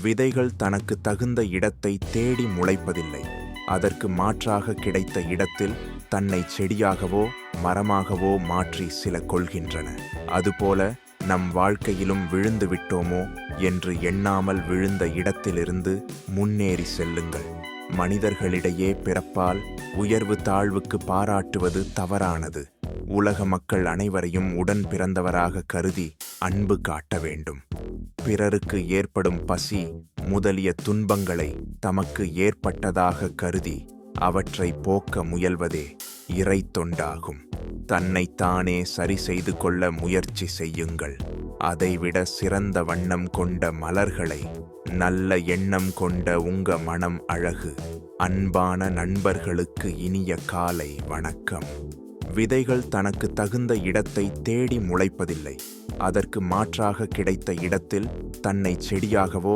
விதைகள் தனக்கு தகுந்த இடத்தை தேடி முளைப்பதில்லை. அதற்கு மாற்றாக கிடைத்த இடத்தில் தன்னை செடியாகவோ மரமாகவோ மாற்றி சில கொள்கின்றன. அதுபோல நம் வாழ்க்கையிலும் விழுந்து விட்டோமோ என்று எண்ணாமல் விழுந்த இடத்திலிருந்து முன்னேறி செல்லுங்கள். மனிதர்களிடையே பிறப்பால் உயர்வு தாழ்வுக்கு பாராட்டுவது தவறானது. உலக மக்கள் அனைவரையும் உடன் பிறந்தவராக கருதி அன்பு காட்ட வேண்டும். பிறருக்கு ஏற்படும் பசி முதலிய துன்பங்களை தமக்கு ஏற்பட்டதாக கருதி அவற்றை போக்க முயல்வதே இறை தொண்டாகும். தன்னைத்தானே சரி செய்து கொள்ள முயற்சி செய்யுங்கள். அதைவிட சிறந்த வண்ணம் கொண்ட மலர்களை நல்ல எண்ணம் கொண்ட உங்க மனம் அழகு. அன்பான நண்பர்களுக்கு இனிய காலை வணக்கம். விதைகள் தனக்கு தகுந்த இடத்தை தேடி முளைப்பதில்லை. அதற்கு மாற்றாக கிடைத்த இடத்தில் தன்னை செடியாகவோ